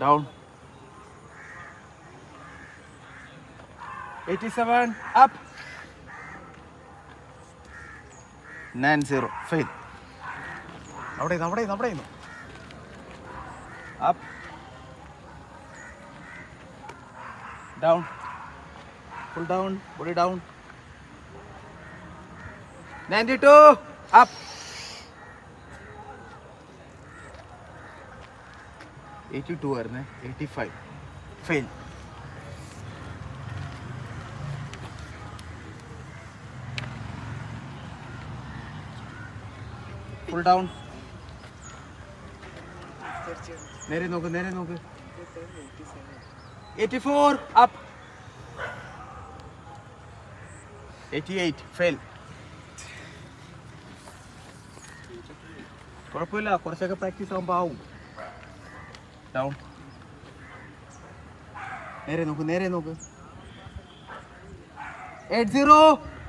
Down eighty seven up nine zero fail അവിടെ അവിടെ അവിടെ up down full down body down ninety two up eighty two ആയിരുന്നേ. Eighty five. Fail. Full down നേരെ നോക്ക് നേരെ നോക്ക്. Eighty four up eighty eight fail കുഴപ്പമില്ല കുറച്ചൊക്കെ പ്രാക്ടീസ് ആകുമ്പോൾ ആവും. ഡൗൺ നേരെ നോക്ക് നേരെ നോക്ക്. Eight zero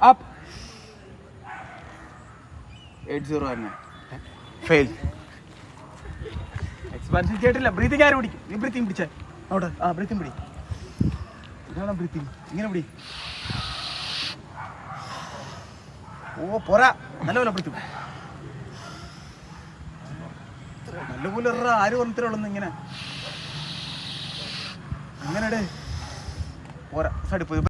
up eight zero തന്നെ. ഫെയിൽ എക്സ്പാൻഷൻ ചെയ്തിട്ടില്ല ബ്രീത്തിങ് ആരും പിടിക്കും? നീ ബ്രീത്തിങ് പിടിച്ചേ. അവിടെ ആ ബ്രീത്തിങ് പിടി. ഇതാണ് ബ്രീത്തിങ് ഇങ്ങനെ പിടി. ഓ പോരാ. നല്ലപോലെ പിടിച്ചു. ഇറ, ആര് പറഞ്ഞിട്ടുള്ളൂ ഇങ്ങനെ. അങ്ങനെ പോരാ. സടി പോയി.